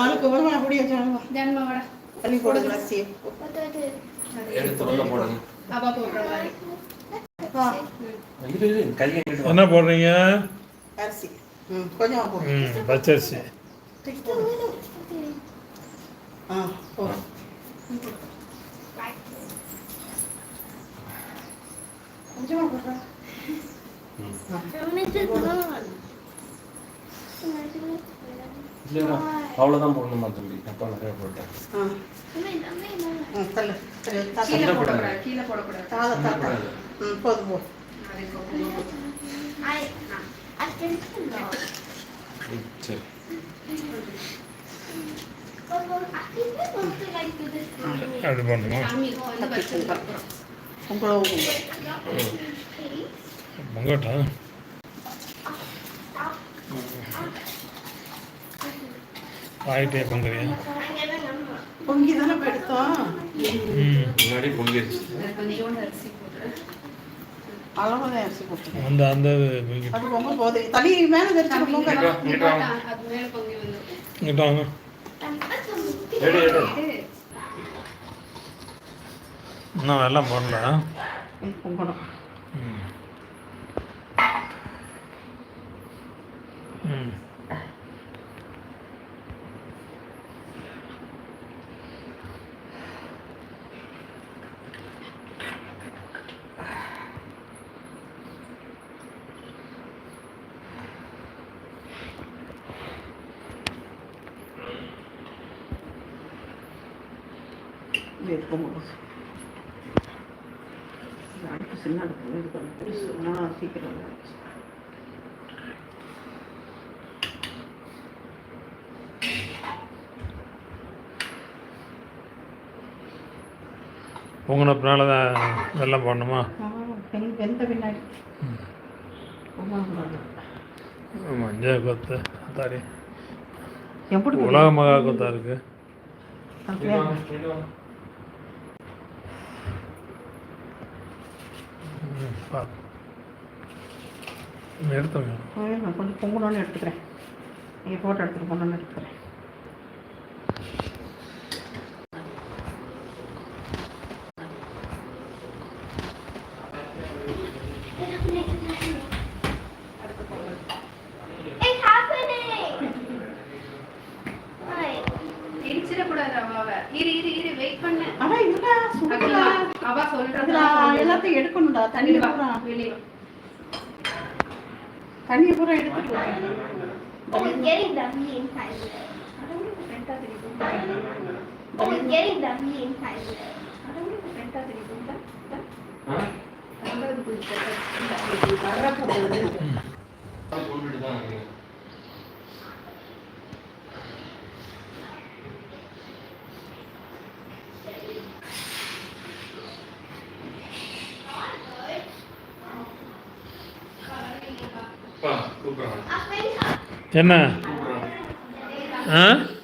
நாளைக்கு வருமா அப்படி வச்சாங்க ஜன்மோட தண்ணி போடுங்க do? எடுத்து போடுங்க. அவா போடுற மாதிரி. என்ன போடுறீங்க? அரிசி. கொஞ்சம் போடு. ம் பச்சரிசி. ஆ போடு Right. கொஞ்சமாக போடுறேன் ம். I'm gonna just run. இல்லைடா அவ்வளோதான் போடணுமா தம்பி அப்பா நிறைய போட்டேன் கீழே போடக்கூடாது. கீழே போடக்கூடாது. போதும் போ. சரி. think never know. பொங்கி தானே எடுத்தோம் ம். முன்னாடி பொங்கிடுச்சு கொஞ்சோண்டு அரிசி போட்டு அளவுதான் அந்த அந்த அது பொங்க போகுது தண்ணி மேலே தெரிச்சு பொங்க இங்கிட்டு வா, இங்கிட்டு வாங்க. அது மேல பொங்கி வந்து. இங்கிட்ட வாங்க. I'm எடு எடு இன்னும் வெள்ளம் போடல. பொங்கணும். ம். ம். பொங்கணும் இது அடுப்பு சின்ன அடுப்பு இது நான் சீக்கிரம். பொங்கினப்பினால தான் வெந்த- பின்னாடி. பொங்கக்கூடாது. மஞ்சள் கொத்து தாரி உலக மகா கொத்தா இருக்கு அப்படியே ம், பா. எடுத்துங்க ஆ, நான் கொஞ்சம் பொங்கணும்னு எடுத்துக்கிறேன். நீங்கள் ஃபோட்டோ எடுத்துகிட்டு போனோன்னு எடுத்துக்கிறேன். இடிச்சிடக்கூடாது அவாவை. இரு இரு இரு வெயிட் பண்ணு. இதெல்லாம் சுடலா அகிலா, அவா சொல்றதா? இதில் எல்லாத்தையும் எடுக்கணும்டா. தண்ணி பூரா. வெளியே தண்ணி பூரா எடுத்துட்டு அப்பா, கூப்பிடுறாங்க. என்ன கூப்பிடுறாங்க. ஆ அவா கூப்பிடுறாங்க